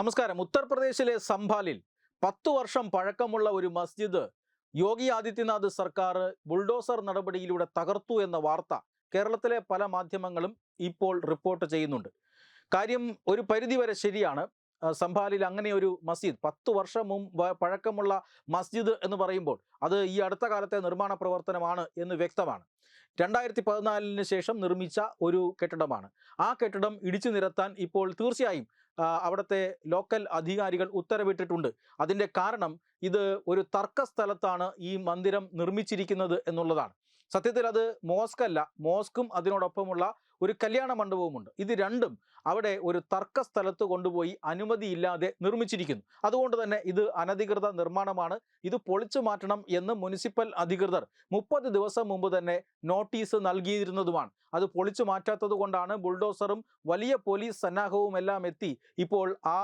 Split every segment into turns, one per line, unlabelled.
നമസ്കാരം. ഉത്തർപ്രദേശിലെ സംഭാലിൽ പത്തു വർഷം പഴക്കമുള്ള ഒരു മസ്ജിദ് യോഗി ആദിത്യനാഥ് സർക്കാർ ബുൾഡോസർ നടപടിയിലൂടെ തകർത്തു എന്ന വാർത്ത കേരളത്തിലെ പല മാധ്യമങ്ങളും ഇപ്പോൾ റിപ്പോർട്ട് ചെയ്യുന്നുണ്ട്. കാര്യം ഒരു പരിധിവരെ ശരിയാണ്. സംഭാലിൽ അങ്ങനെ ഒരു മസ്ജിദ് പത്ത് വർഷം മുമ്പ് പഴക്കമുള്ള മസ്ജിദ് എന്ന് പറയുമ്പോൾ അത് ഈ അടുത്ത കാലത്തെ നിർമ്മാണ പ്രവർത്തനമാണ് എന്ന് വ്യക്തമാണ്. രണ്ടായിരത്തി പതിനാലിന് ശേഷം നിർമ്മിച്ച ഒരു കെട്ടിടമാണ്. ആ കെട്ടിടം ഇടിച്ചു നിരത്താൻ ഇപ്പോൾ തീർച്ചയായും അവിടുത്തെ ലോക്കൽ അധികാരികൾ ഉത്തരവിട്ടിട്ടുണ്ട്. അതിന്റെ കാരണം ഇത് ഒരു തർക്ക സ്ഥലത്താണ് ഈ മന്ദിരം നിർമ്മിച്ചിരിക്കുന്നത് എന്നുള്ളതാണ്. സത്യത്തിൽ അത് മോസ്ക് അല്ല മോസ്കും അതിനോടൊപ്പമുള്ള ഒരു കല്യാണ മണ്ഡപവുമുണ്ട്. ഇത് രണ്ടും അവിടെ ഒരു തർക്ക സ്ഥലത്ത് കൊണ്ടുപോയി അനുമതിയില്ലാതെ നിർമ്മിച്ചിരിക്കുന്നു. അതുകൊണ്ട് തന്നെ ഇത് അനധികൃത നിർമ്മാണമാണ്. ഇത് പൊളിച്ചു മാറ്റണം എന്ന് മുനിസിപ്പൽ അധികൃതർ മുപ്പത് ദിവസം മുമ്പ് തന്നെ നോട്ടീസ് നൽകിയിരുന്നതുമാണ്. അത് പൊളിച്ചു മാറ്റാത്തത് കൊണ്ടാണ് ബുൾഡോസറും വലിയ പോലീസ് സന്നാഹവും എല്ലാം എത്തി ഇപ്പോൾ ആ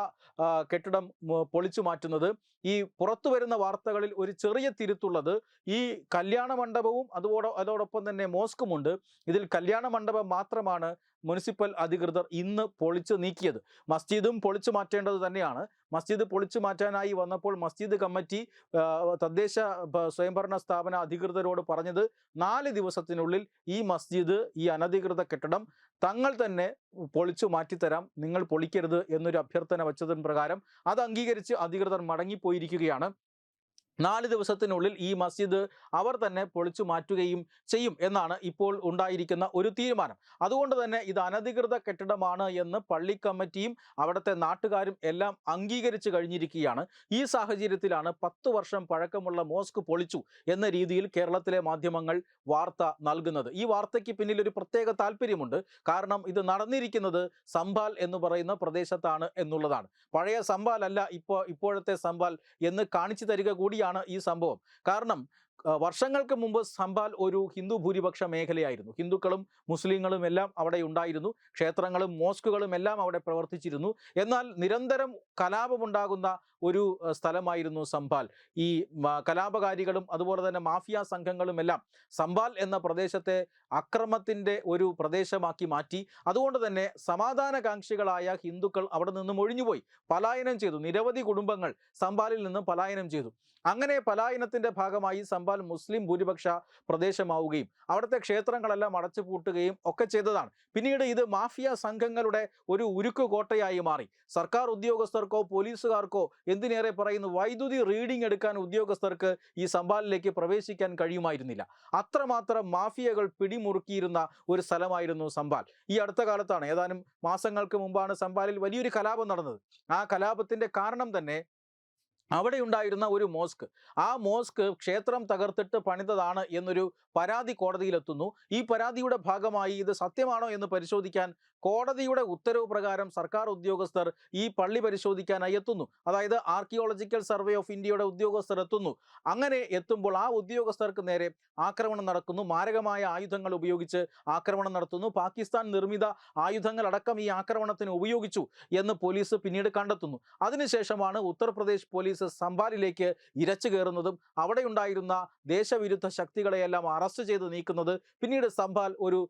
കെട്ടിടം പൊളിച്ചു മാറ്റുന്നത് ഈ പുറത്തു വരുന്ന വാർത്തകളിൽ ഒരു ചെറിയ തിരുത്തുള്ളത് ഈ കല്യാണ മണ്ഡപവും അതോടെ അതോടൊപ്പം തന്നെ മോസ്കുമുണ്ട് ഇതിൽ കല്യാണ മണ്ഡപം മാത്രമാണ് മുനിസിപ്പൽ അധികൃതർ ഇന്ന് പൊളിച്ചു നീക്കിയത്. മസ്ജിദും പൊളിച്ചു മാറ്റേണ്ടത് തന്നെയാണ്. മസ്ജിദ് പൊളിച്ചു മാറ്റാനായി വന്നപ്പോൾ മസ്ജിദ് കമ്മിറ്റി തദ്ദേശ സ്വയംഭരണ സ്ഥാപന അധികൃതരോട് പറഞ്ഞത് നാല് ദിവസത്തിനുള്ളിൽ ഈ മസ്ജിദ് ഈ അനധികൃത കെട്ടിടം തങ്ങൾ തന്നെ പൊളിച്ചു മാറ്റിത്തരാം നിങ്ങൾ പൊളിക്കരുത് എന്നൊരു അഭ്യർത്ഥന വച്ചതിന് പ്രകാരം അത് അംഗീകരിച്ച് അധികൃതർ മടങ്ങിപ്പോയിരിക്കുകയാണ്. നാല് ദിവസത്തിനുള്ളിൽ ഈ മസ്ജിദ് അവർ തന്നെ പൊളിച്ചു മാറ്റുകയും ചെയ്യും എന്നാണ് ഇപ്പോൾ ഉണ്ടായിരിക്കുന്ന ഒരു തീരുമാനം. അതുകൊണ്ട് തന്നെ ഇത് അനധികൃത കെട്ടിടമാണ് എന്ന് പള്ളി കമ്മിറ്റിയും അവിടുത്തെ നാട്ടുകാരും എല്ലാം അംഗീകരിച്ചു കഴിഞ്ഞിരിക്കുകയാണ്. ഈ സാഹചര്യത്തിലാണ് പത്ത് വർഷം പഴക്കമുള്ള മോസ്ക് പൊളിച്ചു എന്ന രീതിയിൽ കേരളത്തിലെ മാധ്യമങ്ങൾ വാർത്ത നൽകുന്നത്. ഈ വാർത്തയ്ക്ക് പിന്നിൽ ഒരു പ്രത്യേക താല്പര്യമുണ്ട്. കാരണം ഇത് നടന്നിരിക്കുന്നത് സംഭാൽ എന്ന് പറയുന്ന പ്രദേശത്താണ് എന്നുള്ളതാണ്. പഴയ സംഭാൽ അല്ല ഇപ്പോ ഇപ്പോഴത്തെ സംഭാൽ എന്ന് കാണിച്ചു തരിക കൂടിയാണ് ഈ സംഭവം. കാരണം വർഷങ്ങൾക്ക് മുമ്പ് സംബാൽ ഒരു ഹിന്ദു ഭൂരിപക്ഷ മേഖലയായിരുന്നു. ഹിന്ദുക്കളും മുസ്ലിങ്ങളും എല്ലാം അവിടെ ഉണ്ടായിരുന്നു. ക്ഷേത്രങ്ങളും മോസ്കുകളും എല്ലാം അവിടെ പ്രവർത്തിച്ചിരുന്നു. എന്നാൽ നിരന്തരം കലാപമുണ്ടാകുന്ന ഒരു സ്ഥലമായിരുന്നു സംബാൽ ഈ കലാപകാരികളും അതുപോലെ തന്നെ മാഫിയ സംഘങ്ങളും എല്ലാം സംബാൽ എന്ന പ്രദേശത്തെ അക്രമത്തിന്റെ ഒരു പ്രദേശമാക്കി മാറ്റി. അതുകൊണ്ട് തന്നെ സമാധാനകാംക്ഷികളായ ഹിന്ദുക്കൾ അവിടെ നിന്നും ഒഴിഞ്ഞുപോയി. പലായനം ചെയ്തു. നിരവധി കുടുംബങ്ങൾ സംബാലിൽ നിന്ന് പലായനം ചെയ്തു. അങ്ങനെ പലായനത്തിന്റെ ഭാഗമായി സംഭാൽ മുസ്ലിം ഭൂരിപക്ഷ പ്രദേശമാവുകയും അവിടുത്തെ ക്ഷേത്രങ്ങളെല്ലാം അടച്ചു പൂട്ടുകയും ഒക്കെ ചെയ്തതാണ്. പിന്നീട് ഇത് മാഫിയ സംഘങ്ങളുടെ ഒരു ഉരുക്ക് കോട്ടയായി മാറി. സർക്കാർ ഉദ്യോഗസ്ഥർക്കോ പോലീസുകാർക്കോ എന്തിനേറെ പറയുന്നു വൈദ്യുതി റീഡിംഗ് എടുക്കാൻ ഉദ്യോഗസ്ഥർക്ക് ഈ സംഭാലിലേക്ക് പ്രവേശിക്കാൻ കഴിയുമായിരുന്നില്ല. അത്രമാത്രം മാഫിയകൾ പിടിമുറുക്കിയിരുന്ന ഒരു സ്ഥലമായിരുന്നു സംഭാൽ. ഈ അടുത്ത കാലത്താണ് ഏതാനും മാസങ്ങൾക്ക് മുമ്പാണ് സംഭാലിൽ വലിയൊരു കലാപം നടന്നത്. ആ കലാപത്തിന്റെ കാരണം തന്നെ അവിടെ ഉണ്ടായിരുന്ന ഒരു മോസ്ക്. ആ മോസ്ക് ക്ഷേത്രം തകർത്തിട്ട് പണിതതാണ് എന്നൊരു പരാതി കോടതിയിലെത്തുന്നു. ഈ പരാതിയുടെ ഭാഗമായി ഇത് സത്യമാണോ എന്ന് പരിശോധിക്കാൻ കോടതിയുടെ ഉത്തരവ് പ്രകാരം സർക്കാർ ഉദ്യോഗസ്ഥർ ഈ പള്ളി പരിശോധിക്കാനായി എത്തുന്നു. അതായത് ആർക്കിയോളജിക്കൽ സർവേ ഓഫ് ഇന്ത്യയുടെ ഉദ്യോഗസ്ഥർ എത്തുന്നു. അങ്ങനെ എത്തുമ്പോൾ ആ ഉദ്യോഗസ്ഥർക്ക് നേരെ ആക്രമണം നടക്കുന്നു. മാരകമായ ആയുധങ്ങൾ ഉപയോഗിച്ച് ആക്രമണം നടത്തുന്നു. പാകിസ്ഥാൻ നിർമ്മിത ആയുധങ്ങളടക്കം ഈ ആക്രമണത്തിന് ഉപയോഗിച്ചു എന്ന് പോലീസ് പിന്നീട് കണ്ടെത്തുന്നു. അതിനുശേഷമാണ് ഉത്തർപ്രദേശ് പോലീസ് സംഭാലിലേക്ക് ഇരച്ചു കയറുന്നതും അവിടെയുണ്ടായിരുന്ന ദേശവിരുദ്ധ ശക്തികളെയെല്ലാം അറസ്റ്റ് ചെയ്ത് നീക്കുന്നത്. പിന്നീട് സംഭാൽ ഒരു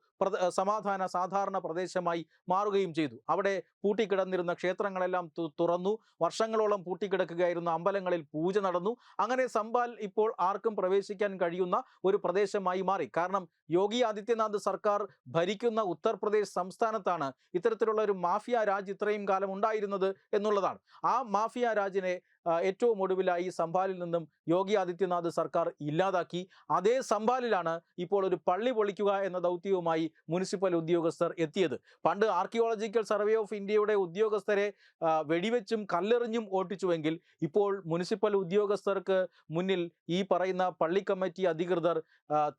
സമാധാന സാധാരണ പ്രദേശമായി മാറുകയും ചെയ്തു. അവിടെ പൂട്ടിക്കിടന്നിരുന്ന ക്ഷേത്രങ്ങളെല്ലാം തുറന്നു. വർഷങ്ങളോളം പൂട്ടിക്കിടക്കുകയായിരുന്ന അമ്പലങ്ങളിൽ പൂജ നടന്നു. അങ്ങനെ സമ്പാൽ ഇപ്പോൾ ആർക്കും പ്രവേശിക്കാൻ കഴിയുന്ന ഒരു പ്രദേശമായി മാറി. കാരണം യോഗി ആദിത്യനാഥ് സർക്കാർ ഭരിക്കുന്ന ഉത്തർപ്രദേശ് സംസ്ഥാനത്താണ് ഇത്തരത്തിലുള്ള ഒരു മാഫിയ രാജ് ഇത്രയും കാലം ഉണ്ടായിരുന്നത് എന്നുള്ളതാണ്. ആ മാഫിയ രാജിനെ ഏറ്റവും ഒടുവിലായി സംഭാലിൽ നിന്നും യോഗി ആദിത്യനാഥ് സർക്കാർ ഇല്ലാതാക്കി. അതേ സംഭാലിലാണ് ഇപ്പോൾ ഒരു പള്ളി പൊളിക്കുക എന്ന ദൗത്യവുമായി മുനിസിപ്പൽ ഉദ്യോഗസ്ഥർ എത്തിയത്. പണ്ട് ആർക്കിയോളജിക്കൽ സർവേ ഓഫ് ഇന്ത്യയുടെ ഉദ്യോഗസ്ഥരെ വെടിവെച്ചും കല്ലെറിഞ്ഞും ഓട്ടിച്ചുവെങ്കിൽ ഇപ്പോൾ മുനിസിപ്പൽ ഉദ്യോഗസ്ഥർക്ക് മുന്നിൽ ഈ പറയുന്ന പള്ളി കമ്മിറ്റി അധികൃതർ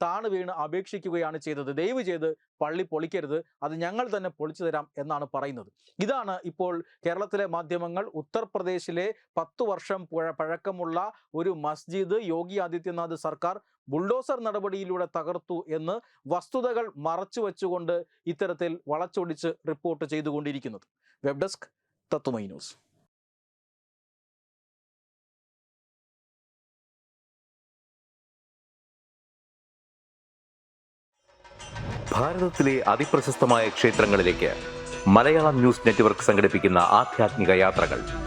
താണു വീണ് അപേക്ഷിക്കുകയാണ് ചെയ്തത്. ദയവ് ചെയ്ത് പള്ളി പൊളിക്കരുത്. അത് ഞങ്ങൾ തന്നെ പൊളിച്ചു തരാം എന്നാണ് പറയുന്നത്. ഇതാണ് ഇപ്പോൾ കേരളത്തിലെ മാധ്യമങ്ങൾ ഉത്തർപ്രദേശിലെ പത്തു വർഷം പുഴ- പഴക്കമുള്ള ഒരു മസ്ജിദ് യോഗി ആദിത്യനാഥ് സർക്കാർ ബുൾഡോസർ നടപടിയിലൂടെ തകർത്തു എന്ന് വസ്തുതകൾ മറച്ചു വെച്ചുകൊണ്ട് ഇത്തരത്തിൽ വളച്ചൊടിച്ച് റിപ്പോർട്ട് ചെയ്തുകൊണ്ടിരിക്കുന്നത്. വെബ് ഡെസ്ക് തത്തുമൈ ന്യൂസ്.
ഭാരതത്തിലെ ക്ഷേത്രങ്ങളിലേക്ക് മലയാളം ന്യൂസ് നെറ്റ്വർക്ക് യാത്രകൾ.